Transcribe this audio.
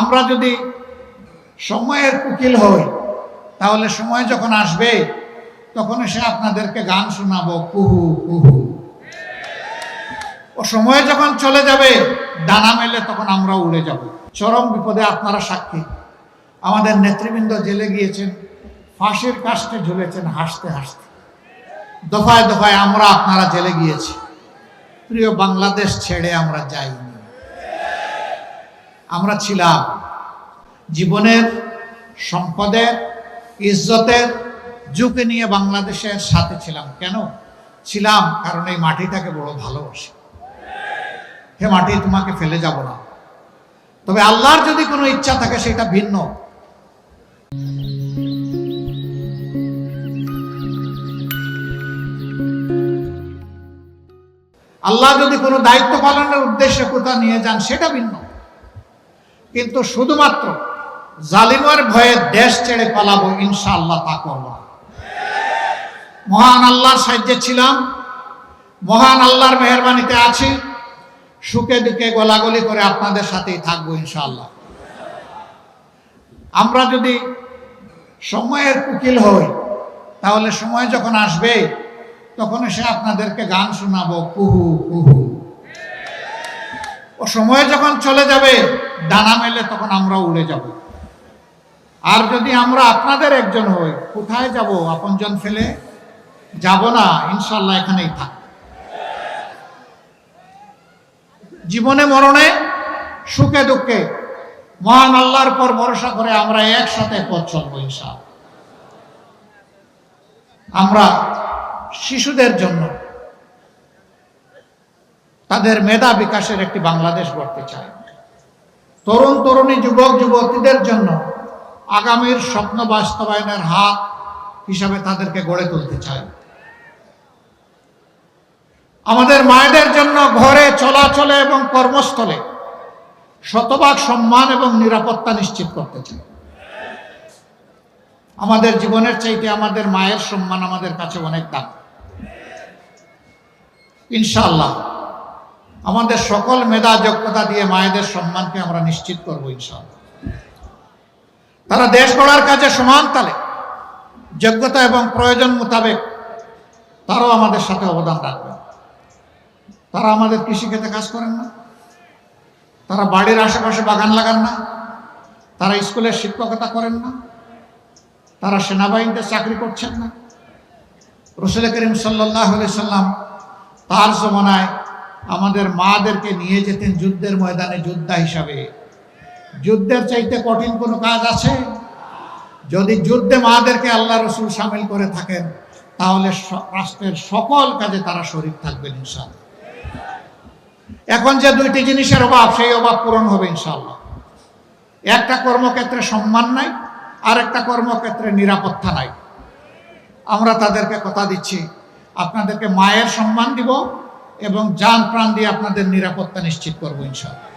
আমরা যদি সময়ের উকিল হই, তাহলে সময় যখন আসবে, তখন এসে আপনাদেরকে গান শোনাবো, কুহু কুহু। ও সময় যখন চলে যাবে, ডানা মেলে তখন আমরা উড়ে যাব। চরম বিপদে আপনারা সাক্ষী। আমাদের নেতৃবৃন্দ জেলে গিয়েছেন, ফাঁসির কাষ্টে ঝুলেছেন, হাসতে হাসতে। দফায় দফায় আমরা আপনারা জেলে গিয়েছি। প্রিয় বাংলাদেশ ছেড়ে আমরা যাইনি। আমরা ছিলাম। জীবনের সম্পদের ইজ্জতের ঝুঁকি নিয়ে বাংলাদেশের সাথে ছিলাম। কেন? ছিলাম কারণ এই মাটিটাকে বড় ভালোবাসি। হে মাটি, তোমাকে ফেলে যাব না। তবে আল্লাহর যদি কোনো ইচ্ছা থাকে, সেটা ভিন্ন। আল্লাহ যদি কোনো দায়িত্ব পালনের উদ্দেশ্যে কোথাও নিয়ে যান, সেটা ভিন্ন। কিন্তু শুধুমাত্র জালিমের ভয়ে দেশ ছেড়ে পালাবো ইনশাআল্লাহ তা করব মহান আল্লাহর সাহায্যে ছিলাম, মহান আল্লাহর মেহরবানিতে আছি, সুখে দুঃখে গোলাগুলি করে আপনাদের সাথেই থাকব ইনশাআল্লাহ। আমরা যদি সময়ের কুকিল হই, তাহলে সময় যখন আসবে তখন সে আপনাদেরকে গান শোনাবো, কুহু কুহু। ও সময় যখন চলে যাবে, ডানা মেলে তখন আমরা উড়ে যাব। আর যদি আমরা আপনাদের একজন হই, কোথায় যাব? আপনজন ফেলে? যাব না ইনশাল্লাহ এখানেই থাক। জীবনে মরণে, সুখে দুঃখে, মহান আল্লাহর পর ভরসা করে আমরা একসাথে পথ চলবো ইনশাল আমরা শিশুদের জন্য তাদের মেধা বিকাশের একটি বাংলাদেশ গড়তে চাই তরুণ তরুণী যুবক যুবতীদের জন্য আগামীর স্বপ্ন বাস্তবায়নের হাত হিসাবে তাদেরকে গড়ে তুলতে চাই আমাদের মায়েদের জন্য ঘরে চলাচলে এবং কর্মস্থলে শতভাগ সম্মান এবং নিরাপত্তা নিশ্চিত করতে চাই আমাদের জীবনের চাইতে আমাদের মায়ের সম্মান আমাদের কাছে অনেক দাম। ইনশাআল্লাহ আমাদের সকল মেধা যোগ্যতা দিয়ে মায়েদের সম্মানকে আমরা নিশ্চিত করব ইনশাআল্লাহ। তারা দেশ গড়ার কাজে সমান তালে, যোগ্যতা এবং প্রয়োজন মোতাবেক তারাও আমাদের সাথে অবদান রাখবে। তারা আমাদের কৃষিক্ষেত্রে কাজ করেন না। তারা বাড়ির আশেপাশে বাগান লাগান না। তারা স্কুলের শিক্ষকতা করেন না। তারা সেনাবাহিনীতে চাকরি করছেন না। রসুল করিম সাল্লাহ সাল্লাম তার জমানায় আমাদের মাদেরকে নিয়ে যেতেন যুদ্ধের ময়দানে যোদ্ধা হিসাবে। যুদ্ধের চাইতে কঠিন কোনো কাজ আছে? যদি যুদ্ধে মাদেরকে আল্লাহ রসুল সামিল করে থাকেন, তাহলে রাষ্ট্রের সকল কাজে তারা শরীর থাকবেন ইনশাআল্লাহ। এখন যে দুইটি জিনিসের অভাব, সেই অভাব পূরণ হবে ইনশাআল্লাহ। একটা কর্মক্ষেত্রে সম্মান নাই আর একটা কর্মক্ষেত্রে নিরাপত্তা নাই। আমরা তাদেরকে কথা দিচ্ছি, আপনাদেরকে মায়ের সম্মান দিব এবং যান প্রাণ দিয়ে আপনাদের নিরাপত্তা নিশ্চিত করব ইনশাল্লাহ